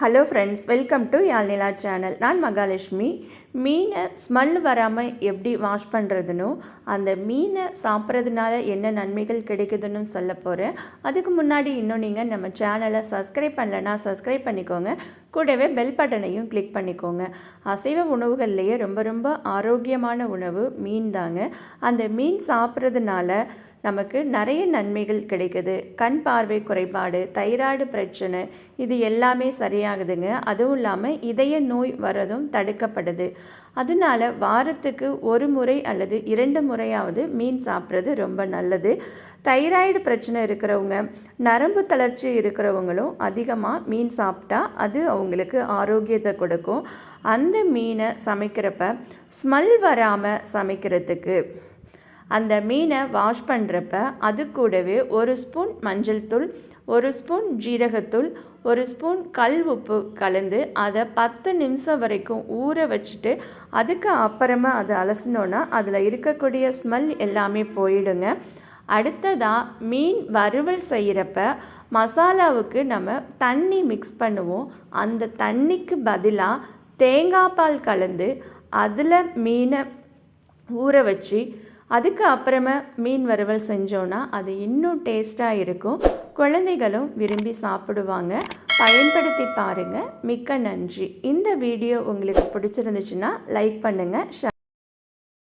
Hello friends welcome to Yazhnila channel நான் மகாலட்சுமி. மீனை smell வராமல் எப்படி வாஷ் பண்ணுறதுனோ அந்த மீனை சாப்பிட்றதுனால என்ன நன்மைகள் கிடைக்குதுன்னு சொல்ல போகிறேன் அதுக்கு முன்னாடி இன்னும் நீங்கள் நம்ம சேனலை சப்ஸ்கிரைப் பண்ணலைன்னா சப்ஸ்கிரைப் பண்ணிக்கோங்க. கூடவே பெல் பட்டனையும் கிளிக் பண்ணிக்கோங்க. அசைவ உணவுகள்லேயே ரொம்ப ரொம்ப ஆரோக்கியமான உணவு மீன் தாங்க. அந்த மீன் சாப்பிட்றதுனால நமக்கு நிறைய நன்மைகள் கிடைக்குது. கண் பார்வை குறைபாடு தைராய்டு பிரச்சனை இது எல்லாமே சரியாகுதுங்க. அதுவும் இல்லாமல் இதய நோய் வரதும் தடுக்கப்படுது. அதனால வாரத்துக்கு ஒரு முறை அல்லது இரண்டு முறையாவது மீன் சாப்பிட்றது ரொம்ப நல்லது. தைராய்டு பிரச்சனை இருக்கிறவங்க நரம்பு தளர்ச்சி இருக்கிறவங்களும் அதிகமாக மீன் சாப்பிட்டா அது அவங்களுக்கு ஆரோக்கியத்தை கொடுக்கும். அந்த மீனை சமைக்கிறப்ப ஸ்மெல் வராமல் சமைக்கிறதுக்கு அந்த மீனை வாஷ் பண்ணுறப்ப அது கூடவே ஒரு ஸ்பூன் மஞ்சள் தூள் ஒரு ஸ்பூன் ஜீரகத்தூள் ஒரு ஸ்பூன் கல் உப்பு கலந்து அதை பத்து நிமிஷம் வரைக்கும் ஊற வச்சுட்டு அதுக்கு அப்புறமா அதை அலசினோன்னா அதில் இருக்கக்கூடிய ஸ்மெல் எல்லாமே போயிடுங்க. அடுத்ததாக மீன் வறுவல் செய்கிறப்ப மசாலாவுக்கு நம்ம தண்ணி மிக்ஸ் பண்ணுவோம். அந்த தண்ணிக்கு பதிலாக தேங்காய் பால் கலந்து அதில் மீனை ஊற வச்சு அதுக்கு அப்புறமா மீன் வறுவல் செஞ்சோன்னா அது இன்னும் டேஸ்ட்டாக இருக்கும். குழந்தைகளும் விரும்பி சாப்பிடுவாங்க. பயன்படுத்தி பாருங்கள் மிக்க நன்றி. இந்த வீடியோ உங்களுக்கு பிடிச்சிருந்துச்சுன்னா லைக் பண்ணுங்கள் ஷேர்